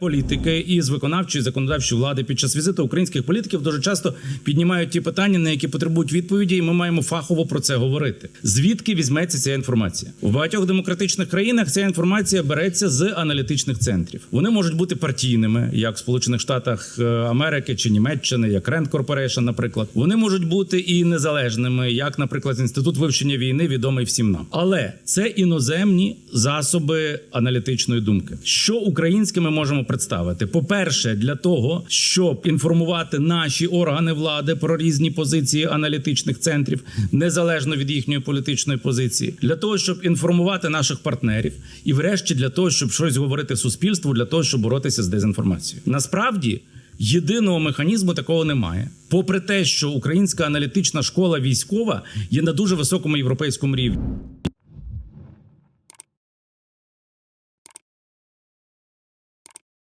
Політики і з виконавчої законодавчої влади під час візиту українських політиків дуже часто піднімають ті питання, на які потребують відповіді, і ми маємо фахово про це говорити. Звідки візьметься ця інформація? У багатьох демократичних країнах ця інформація береться з аналітичних центрів. Вони можуть бути партійними, як в Сполучених Штатах е, Америки чи Німеччини, як Rand Corporation, наприклад. Вони можуть бути і незалежними, як, наприклад, інститут вивчення війни, відомий всім нам. Але це іноземні засоби аналітичної думки. Що українське ми можемо представити? По-перше, для того, щоб інформувати наші органи влади про різні позиції аналітичних центрів, незалежно від їхньої політичної позиції, для того, щоб інформувати наших партнерів, і, врешті, для того, щоб щось говорити суспільству, для того, щоб боротися з дезінформацією. Насправді. Єдиного механізму такого немає. Попри те, що українська аналітична школа військова є на дуже високому європейському рівні.